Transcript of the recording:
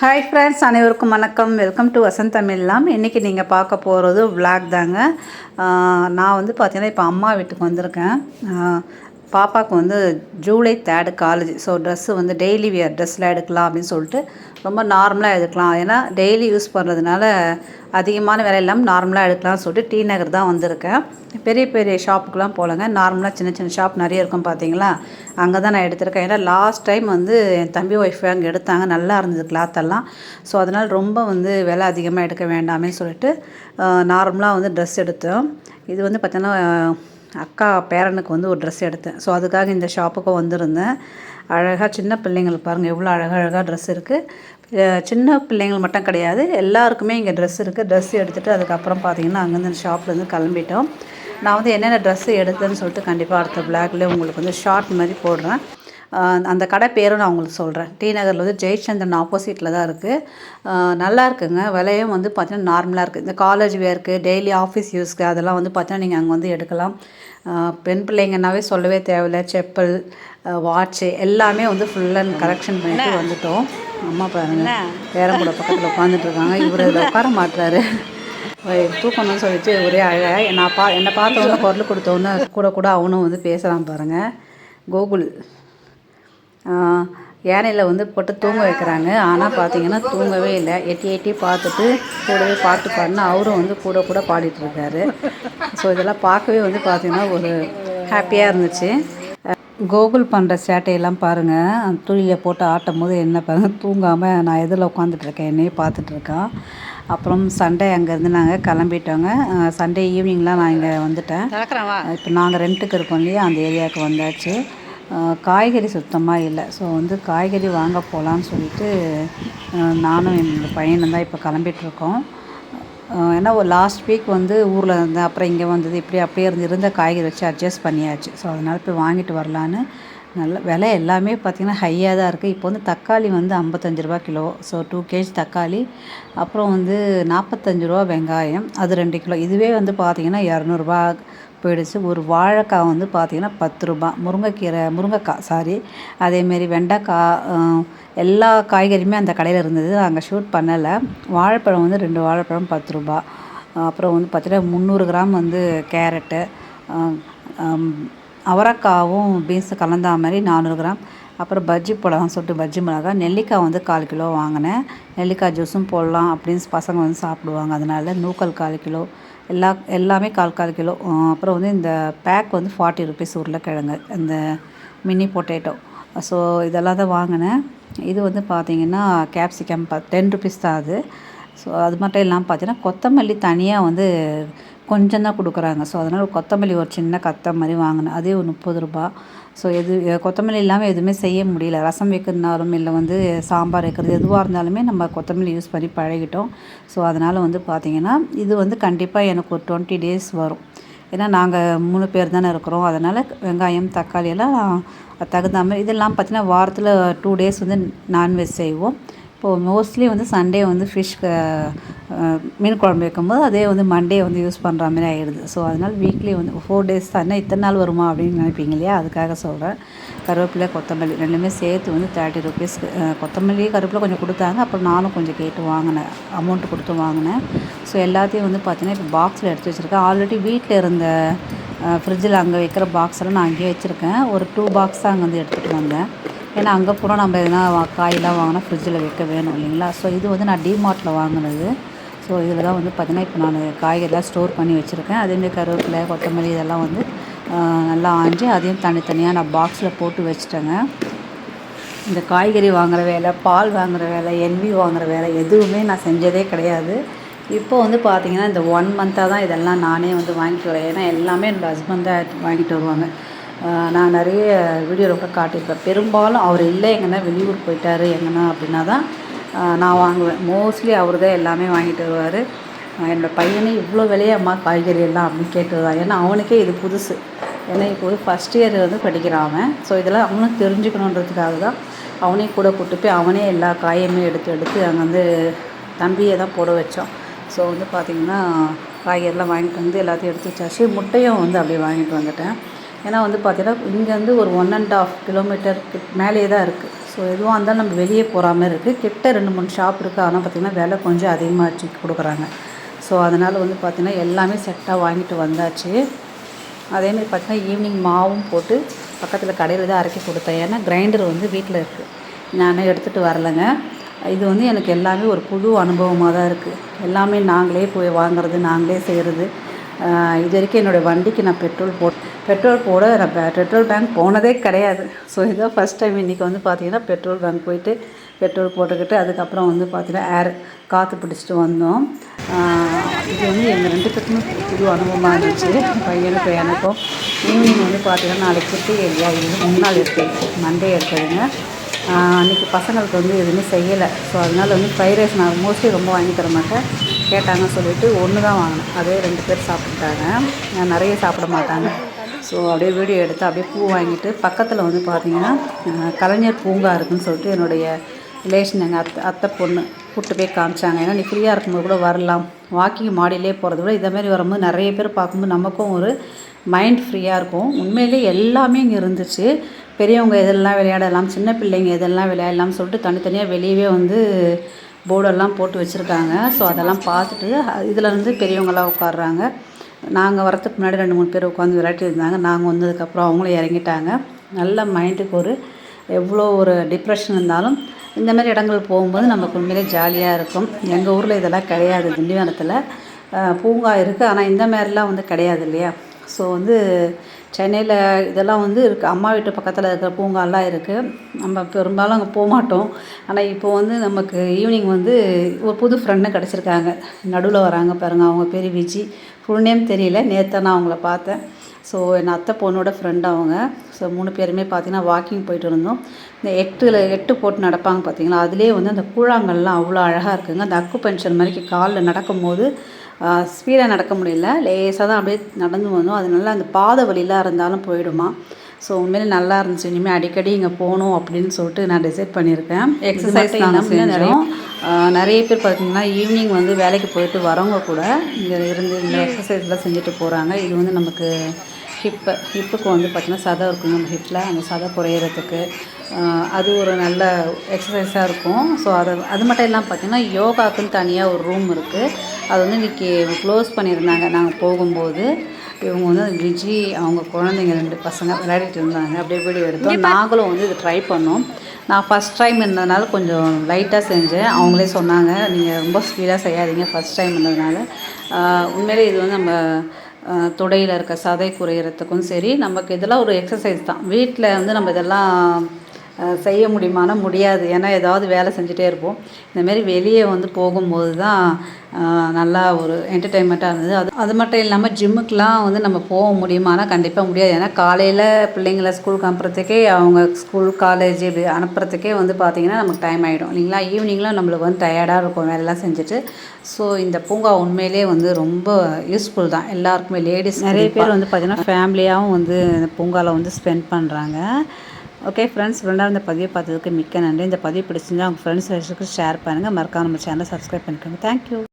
Hi friends அனைவருக்கும் வணக்கம். Welcome to Vasanth தமிழ்லாம் இன்றைக்கி நீங்கள் பார்க்க போகிறது விளாக் தாங்க. நான் வந்து பார்த்திங்கன்னா இப்போ அம்மா வீட்டுக்கு வந்திருக்கேன். பாப்பாவுக்கு வந்து July third college so dress வந்து டெய்லி வியர் ட்ரெஸ்லாம் எடுக்கலாம் அப்படின்னு சொல்லிட்டு ரொம்ப நார்மலாக எடுக்கலாம். ஏன்னா டெய்லி யூஸ் பண்ணுறதுனால அதிகமான விலை இல்லாமல் நார்மலாக எடுக்கலாம்னு சொல்லிட்டு டி நகர் தான் வந்திருக்கேன். பெரிய பெரிய ஷாப்புக்கெலாம் போகலங்க நார்மலாக சின்ன சின்ன ஷாப் நிறைய இருக்கும் பார்த்தீங்களா அங்கே தான் நான் எடுத்திருக்கேன். ஏன்னா லாஸ்ட் டைம் வந்து என் தம்பி ஒய்ஃப் அங்கே எடுத்தாங்க. நல்லா இருந்தது கிளாத் எல்லாம். ஸோ அதனால் ரொம்ப வந்து விலை அதிகமாக எடுக்க வேண்டாமே சொல்லிட்டு நார்மலாக வந்து ட்ரெஸ் எடுத்தோம். இது வந்து பார்த்தீங்கன்னா அக்கா பேரனுக்கு வந்து ஒரு ட்ரெஸ் எடுத்தேன். ஸோ அதுக்காக இந்த ஷாப்புக்கும் வந்திருந்தேன். அழகாக சின்ன பிள்ளைங்களுக்கு பாருங்கள் எவ்வளோ அழகாக அழகாக ட்ரெஸ் இருக்குது சின்ன பிள்ளைங்கள் மட்டும் கிடையாது எல்லாருக்குமே இங்கே ட்ரெஸ் இருக்குது ட்ரெஸ் எடுத்துகிட்டு அதுக்கப்புறம் பார்த்தீங்கன்னா அங்கேருந்து அந்த ஷாப்லேருந்து கிளம்பிட்டோம். நான் வந்து என்னென்ன ட்ரெஸ்ஸு எடுத்தேன்னு சொல்லிட்டு கண்டிப்பாக அடுத்த பிளாக்லேயே உங்களுக்கு வந்து ஷார்ட் மாதிரி போடுறேன். அந்த கடை பேரும் நான் உங்களுக்கு சொல்கிறேன் டி நகரில் வந்து ஜெயச்சந்திரன் ஆப்போசிட்டில் தான் இருக்குது நல்லா இருக்குங்க. விலையும் வந்து பார்த்தீங்கன்னா நார்மலாக இருக்குது இந்த காலேஜ் வேர்க்கு டெய்லி ஆஃபீஸ் யூஸ்க்கு அதெல்லாம் வந்து பார்த்தீங்கன்னா நீங்கள் அங்கே வந்து எடுக்கலாம். பெண் பிள்ளைங்கன்னாவே சொல்லவே தேவையில்ல. செப்பல் வாட்ச்சு எல்லாமே வந்து ஃபுல் அண்ட் கரெக்ஷன் பண்ணிட்டு வந்துட்டோம். அம்மா பாருங்க. பேரன் கூட பக்கத்தில் உட்காந்துட்டு இருக்காங்க. இவர் இதில் உட்கார மாட்டுறாரு தூக்கணும்னு சொல்லிட்டு ஒரே அழ நான் பா என்னை பார்த்தவொன்னே குரல் கொடுத்தவொன்னே கூட கூட அவனும் வந்து பேசலாம் பாருங்கள் கோகுல். யானையில் வந்து போட்டு தூங்க வைக்கிறாங்க. ஆனால் பார்த்தீங்கன்னா தூங்கவே இல்லை. எட்டி எட்டி பார்த்துட்டு கூடவே பாட்டு பாடினா அவரும் வந்து கூட கூட பாடிட்டு இருக்காரு. ஸோ இதெல்லாம் பார்க்கவே வந்து பார்த்தீங்கன்னா ஒரு ஹாப்பியாக இருந்துச்சு. கோகுல் பண்ணுற சேட்டையெல்லாம் பாருங்கள் துளியில் போட்டு ஆட்டும் போது என்ன பாருங்க தூங்காமல் நான் எதில் உட்காந்துட்ருக்கேன் என்னையே பார்த்துட்ருக்கான் அப்புறம் சண்டே அங்கேருந்து நாங்கள் கிளம்பிட்டோங்க. சண்டே ஈவினிங்லாம் நான் இங்கே வந்துட்டேன். இப்போ நாங்கள் ரெண்ட்டுக்கு இருக்கோம் இல்லையா? அந்த ஏரியாவுக்கு வந்தாச்சு. காய்கறி சுத்தமாக இல்லை. ஸோ வந்து காய்கறி வாங்க போகலான்னு சொல்லிட்டு நானும் என்னோடய பையனும் தான் இப்போ கிளம்பிட்ருக்கோம் ஏன்னா ஒரு லாஸ்ட் வீக் வந்து ஊரில் இருந்தேன் அப்புறம் இங்கே வந்தது இப்படி அப்படியே இருந்து இருந்த காய்கறி வச்சு அட்ஜஸ்ட் பண்ணியாச்சு. ஸோ அதனால் போய் வாங்கிட்டு வரலான்னு நல்ல விலை எல்லாமே பார்த்திங்கன்னா ஹையாக தான் இருக்குது இப்போ வந்து தக்காளி வந்து ஐம்பத்தஞ்சு ரூபா கிலோ. ஸோ டூ கேஜி தக்காளி அப்புறம் வந்து நாற்பத்தஞ்சு ரூபா வெங்காயம் அது ரெண்டு கிலோ. இதுவே வந்து பார்த்திங்கன்னா இரநூறுபா போயிடுச்சு. ஒரு வாழைக்காய் வந்து பார்த்திங்கன்னா பத்து ரூபா. முருங்கைக்கீரை முருங்கைக்காய் சாரி அதேமாரி வெண்டைக்காய் எல்லா காய்கறியுமே அந்த கடையில் இருந்தது. அங்கே ஷூட் பண்ணலை. வாழைப்பழம் வந்து ரெண்டு வாழைப்பழம் பத்து ரூபா. அப்புறம் வந்து பார்த்திங்கன்னா முந்நூறு கிராம் வந்து கேரட்டு அவரைக்காவும் பீன்ஸு கலந்தா மாதிரி நானூறு கிராம். அப்புறம் பஜ்ஜி போடலாம் சொல்லிட்டு பஜ்ஜி மிளகா நெல்லிக்காய் வந்து கால் கிலோ வாங்கினேன். நெல்லிக்காய் ஜூஸும் போடலாம் அப்படின்னு பசங்க வந்து சாப்பிடுவாங்க. அதனால நூக்கல் கால் கிலோ எல்லா எல்லாமே கால் கால் கிலோ. அப்புறம் வந்து இந்த பேக் வந்து ஃபார்ட்டி ருபீஸ் உருளைக்கிழங்கு இந்த மினி பொட்டேட்டோ ஸோ இதெல்லாம் தான் வாங்கினேன். இது வந்து பார்த்திங்கன்னா கேப்சிகம் ப டென் ருபீஸ் தான் அது. ஸோ அது மட்டும் இல்லாமல் பார்த்தீங்கன்னா கொத்தமல்லி தனியாக வந்து கொஞ்சம் தான் கொடுக்குறாங்க. ஸோ அதனால் கொத்தமல்லி ஒரு சின்ன கத்த மாதிரி வாங்கினேன். அதே ஒரு முப்பது ரூபா. ஸோ எது கொத்தமல்லி இல்லாமல் எதுவுமே செய்ய முடியல. ரசம் வைக்கிறதுனாலும் இல்லை வந்து சாம்பார் வைக்கிறது எதுவாக இருந்தாலுமே நம்ம கொத்தமல்லி யூஸ் பண்ணி பழகிட்டோம். ஸோ அதனால் வந்து பார்த்திங்கன்னா இது வந்து கண்டிப்பாக எனக்கு ஒரு டுவெண்ட்டி டேஸ் வரும். ஏன்னா நாங்கள் மூணு பேர் தானே இருக்கிறோம். அதனால் வெங்காயம் தக்காளி எல்லாம் தகுந்த மாதிரி இதெல்லாம் பார்த்தீங்கன்னா வாரத்தில் டூ டேஸ் வந்து நான்வெஜ் செய்வோம். இப்போது மோஸ்ட்லி வந்து சண்டே வந்து ஃபிஷ் மீன் குழம்பு வைக்கும்போது அதே வந்து மண்டே வந்து யூஸ் பண்ணுற மாதிரி ஆகிடுது ஸோ அதனால் வீக்லி வந்து ஃபோர் டேஸ் தான். இத்தனை நாள் வருமா அப்படின்னு நினைப்பீங்க இல்லையா? அதுக்காக சொல்கிறேன் கருவேப்பிலை கொத்தமல்லி ரெண்டுமே சேர்த்து வந்து தேர்ட்டி ருபீஸ் கொத்தமல்லி கருவேப்பிலை கொஞ்சம் கொடுத்தாங்க. அப்புறம் நானும் கொஞ்சம் கேட்டு வாங்கினேன். அமௌண்ட்டு கொடுத்து வாங்கினேன். ஸோ எல்லாத்தையும் வந்து பார்த்தீங்கன்னா இப்போ பாக்ஸில் எடுத்து வச்சுருக்கேன். ஆல்ரெடி வீட்டில் இருந்த ஃப்ரிட்ஜில் அங்கே வைக்கிற பாக்ஸ் எல்லாம் நான் அங்கேயே வச்சுருக்கேன். ஒரு டூ பாக்ஸ் தான் அங்கே வந்து எடுத்துகிட்டு வந்தேன். ஏன்னா அங்கே போனால் நம்ம எதனா வா- காயெல்லாம் வாங்கினா ஃப்ரிட்ஜில் வைக்க வேணும் இல்லைங்களா? ஸோ இது வந்து நான் டிமார்ட்டில் வாங்கினது. ஸோ இதில் தான் வந்து பார்த்திங்கன்னா இப்போ நான் காய்கறிலாம் ஸ்டோர் பண்ணி வச்சுருக்கேன். அதேமாதிரி கருவேப்பிலை கொத்தமல்லி இதெல்லாம் வந்து நல்லா ஆஞ்சி அதையும் தனித்தனியாக நான் பாக்ஸில் போட்டு வச்சுட்டேங்க. இந்த காய்கறி வாங்குகிற வேலை பால் வாங்குகிற வேலை என்வி வாங்குகிற வேலை எதுவுமே நான் செஞ்சதே கிடையாது. இப்போ வந்து பார்த்திங்கன்னா இந்த ஒன் மந்த்தாக தான் இதெல்லாம் நானே வந்து வாங்கிட்டு வரேன். ஏன்னா எல்லாமே என்னோடய ஹஸ்பண்ட் தான் வாங்கிட்டு வருவாங்க. நான் நிறைய வீடியோவில் கூட காட்டியிருப்பேன். பெரும்பாலும் அவர் இல்லை எங்கன்னா வெளியூர் போயிட்டார் எங்கன்னா அப்படின்னா தான் நான் வாங்குவேன். மோஸ்ட்லி அவர் தான் எல்லாமே வாங்கிட்டு வருவார். என்னோடய பையனே இவ்வளோ விலையாம்மா காய்கறி எல்லாம் அப்படின்னு கேட்டுருந்தான் ஏன்னா அவனுக்கே இது புதுசு. ஏன்னா இப்போது ஃபஸ்ட் இயர் வந்து படிக்கிறான் அவன். ஸோ இதெல்லாம் அவனும் தெரிஞ்சுக்கணுன்றதுக்காக தான் அவனையும் கூட கூட்டு போய் அவனே எல்லா காயுமே எடுத்து எடுத்து அங்கே வந்து தம்பியை தான் போட வச்சோம். ஸோ வந்து பார்த்திங்கன்னா காய்கறிலாம் வாங்கிட்டு வந்து எல்லாத்தையும் எடுத்து வச்சாச்சு. முட்டையும் வந்து அப்படியே வாங்கிட்டு வந்துட்டேன். ஏன்னா வந்து பார்த்தீங்கன்னா இங்கேருந்து ஒரு ஒன் அண்ட் ஆஃப் கிலோமீட்டர் மேலேயே தான் இருக்குது ஸோ எதுவாக இருந்தாலும் நம்ம வெளியே போகிற மாதிரி இருக்குது கிட்ட ரெண்டு மூணு ஷாப் இருக்குது ஆனால் பார்த்திங்கன்னா விலை கொஞ்சம் அதிகமாக வச்சு கொடுக்குறாங்க. ஸோ அதனால் வந்து பார்த்திங்கன்னா எல்லாமே செட்டாக வாங்கிட்டு வந்தாச்சு. அதேமாதிரி பார்த்தீங்கன்னா ஈவினிங் மாவும் போட்டு பக்கத்தில் கடையில் தான் அரைக்கி கொடுத்தேன். ஏன்னா கிரைண்டர் வந்து வீட்டில் இருக்குது நான் எடுத்துகிட்டு வரலைங்க. இது வந்து எனக்கு எல்லாமே ஒரு புது அனுபவமாக தான் இருக்குது எல்லாமே நாங்களே போய் வாங்குறது நாங்களே செய்கிறது இது வரைக்கும் என்னுடைய வண்டிக்கு நான் பெட்ரோல் போட் பெட்ரோல் போட நான் பெட்ரோல் பேங்க் போனதே கிடையாது. ஸோ இதுதான் ஃபஸ்ட் டைம் இன்றைக்கி வந்து பார்த்திங்கன்னா பெட்ரோல் பேங்க் போயிட்டு பெட்ரோல் போட்டுக்கிட்டு அதுக்கப்புறம் வந்து பார்த்திங்கன்னா ஏர் காற்று பிடிச்சிட்டு வந்தோம். இது வந்து எங்கள் ரெண்டு பேருக்குமே புது அனுபவமாக இருந்துச்சு. பையனுக்கும் எனக்கும். ஈவினிங் வந்து பார்த்திங்கன்னா நாளைக்கு குட்டி ஏரியா. இது மூணு நாள் இருக்குது மண்டே இருக்குதுங்க அன்றைக்கி பசங்களுக்கு வந்து எதுவுமே செய்யலை. ஸோ அதனால் வந்து ஃப்ரைட் ரைஸ் நான் மோஸ்ட்லி ரொம்ப வாங்கி தர மாட்டேன் கேட்டாங்கன்னு சொல்லிட்டு ஒன்று தான் வாங்கினேன். அதே ரெண்டு பேர் சாப்பிட்டுட்டாங்க. நான் நிறைய சாப்பிட மாட்டாங்க. ஸோ அப்படியே வீடியோ எடுத்து அப்படியே பூ வாங்கிட்டு பக்கத்தில் வந்து பார்த்திங்கன்னா கலைஞர் பூங்கா இருக்குதுன்னு சொல்லிட்டு என்னுடைய ரிலேஷன் எங்கள் அத்தை அத்தை பொண்ணு கூப்பிட்டு போய் காமிச்சாங்க. ஏன்னா நீ ஃப்ரீயாக இருக்கும்போது கூட வரலாம். வாக்கிங் மாடியிலே போகிறத விட இதேமாரி வரும்போது நிறைய பேர் பார்க்கும்போது நமக்கும் ஒரு மைண்ட் ஃப்ரீயாக இருக்கும். உண்மையிலே எல்லாமே இங்கே இருந்துச்சு. பெரியவங்க எதெல்லாம் விளையாடலாம் சின்ன பிள்ளைங்க எதெல்லாம் விளையாடலாம்னு சொல்லிட்டு தனித்தனியாக வெளியவே வந்து போர்டெல்லாம் போட்டு வச்சுருக்காங்க. ஸோ அதெல்லாம் பார்த்துட்டு இதில் வந்து பெரியவங்களாம் உட்காடுறாங்க நாங்கள் வரத்துக்கு முன்னாடி ரெண்டு மூணு பேர் உட்காந்து விளையாட்டி இருந்தாங்க. நாங்கள் வந்ததுக்கப்புறம் அவங்களும் இறங்கிட்டாங்க. நல்ல மைண்டுக்கு ஒரு எவ்வளோ ஒரு டிப்ரெஷன் இருந்தாலும் இந்த மாதிரி இடங்கள் போகும்போது நமக்கு உண்மையிலே ஜாலியாக இருக்கும். எங்கள் ஊரில் இதெல்லாம் கிடையாது. திண்டிவனத்தில் பூங்கா இருக்குது ஆனால் இந்த மாதிரிலாம் வந்து கிடையாது இல்லையா? ஸோ வந்து சென்னையில் இதெல்லாம் வந்து இருக்குது அம்மா வீட்டு பக்கத்தில் இருக்கிற பூங்காலாம் இருக்குது நம்ம பெரும்பாலும் அங்கே போக மாட்டோம். ஆனால் இப்போ வந்து நமக்கு ஈவினிங் வந்து ஒரு புது ஃப்ரெண்டு கிடச்சிருக்காங்க. நடுவில் வராங்க பாருங்கள் அவங்க பேர் விஜி. ஃபுல் நேம் தெரியல. நேற்று நான் அவங்கள பார்த்தேன். ஸோ என் அத்தை பொண்ணோட ஃப்ரெண்ட் அவங்க. ஸோ மூணு பேருமே பார்த்திங்கன்னா வாக்கிங் போயிட்டு இருந்தோம். இந்த எட்டில் எட்டு போட்டு நடப்பாங்க பார்த்தீங்களா அதுலேயே வந்து அந்த கூழாங்கல்லாம் அவ்வளோ அழகாக இருக்குங்க. அந்த அக்கு பென்ஷன் மாதிரி காலில் நடக்கும்போது ஸ்பீடாக நடக்க முடியல. லேசாக தான் அப்படியே நடந்து வந்தோம். அதனால அந்த பாத வழியெலாம் இருந்தாலும் போயிடுமா. ஸோ உண்மையிலே நல்லா இருந்துச்சு. இனிமேல் அடிக்கடி இங்கே போகணும் அப்படின்னு சொல்லிட்டு நான் டிசைட் பண்ணியிருக்கேன். எக்ஸசைஸ் நாங்கள் நிறைய நிறைய பேர் பார்த்திங்கன்னா ஈவினிங் வந்து வேலைக்கு போயிட்டு வரவங்க கூட இங்கே இருந்து இந்த எக்ஸசைஸ்லாம் செஞ்சுட்டு போகிறாங்க இது வந்து நமக்கு ஹிப்பு ஹிப்புக்கு வந்து பார்த்திங்கன்னா சதை இருக்கும் நம்ம ஹிப்பில் அந்த சதை குறையிறதுக்கு அது ஒரு நல்ல எக்ஸசைஸாக இருக்கும். ஸோ அது அது மட்டும் இல்லாமல் பார்த்திங்கன்னா யோகாக்குன்னு தனியாக ஒரு ரூம் இருக்குது அது வந்து இன்றைக்கி க்ளோஸ் பண்ணியிருந்தாங்க. நாங்கள் போகும்போது இவங்க வந்து விஜி அவங்க குழந்தைங்க ரெண்டு பசங்க விளையாடிட்டு இருந்தாங்க. அப்படியே வீடியோ எடுத்தோம். நாங்களும் வந்து இது ட்ரை பண்ணோம். நான் ஃபஸ்ட் டைம் இருந்ததுனால கொஞ்சம் லைட்டாக செஞ்சேன். அவங்களே சொன்னாங்க நீங்கள் ரொம்ப ஸ்பீடாக செய்யாதீங்க. ஃபஸ்ட் டைம் இருந்ததுனால. உண்மையிலே இது வந்து நம்ம தொடையில் இருக்க சதை குறையிறதுக்கும் சரி நமக்கு இதெல்லாம் ஒரு எக்ஸசைஸ் தான். வீட்டில் வந்து நம்ம இதெல்லாம் செய்ய முடியுமானா முடியாது. ஏன்னா ஏதாவது வேலை செஞ்சுட்டே இருப்போம். இந்தமாரி வெளியே வந்து போகும்போது தான் நல்லா ஒரு என்டர்டெயின்மெண்ட்டாக இருந்தது. அது அது மட்டும் இல்லாமல் ஜிம்முக்கெலாம் வந்து நம்ம போக முடியுமானா கண்டிப்பாக முடியாது. ஏன்னா காலையில் பிள்ளைங்கள ஸ்கூலுக்கு அனுப்புறதுக்கே அவங்க ஸ்கூல் காலேஜ் இப்படி அனுப்புறதுக்கே வந்து பார்த்திங்கன்னா நமக்கு டைம் ஆகிடும் இல்லைங்களா? ஈவினிங்லாம் நம்மளுக்கு வந்து டயர்டாக இருக்கும் வேலைலாம் செஞ்சுட்டு. ஸோ இந்த பூங்கா உண்மையிலே வந்து ரொம்ப யூஸ்ஃபுல் தான். எல்லாருக்குமே லேடிஸ் நிறைய பேர் வந்து பார்த்திங்கன்னா ஃபேமிலியாகவும் வந்து பூங்காவில் வந்து ஸ்பெண்ட் பண்ணுறாங்க ஓகே ஃப்ரெண்ட்ஸ் ரெண்டாவது இந்த பதிவை பார்த்ததுக்கு மிக்க நன்றி. இந்த பதிவு பிடிச்சிருந்தா உங்கள் ஃப்ரெண்ட்ஸ் ஷேர் பண்ணுங்கள் மறக்காம நம்ம சேனலை சப்ஸ்கிரைப் பண்ணிக்கோங்க. தேங்க்யூ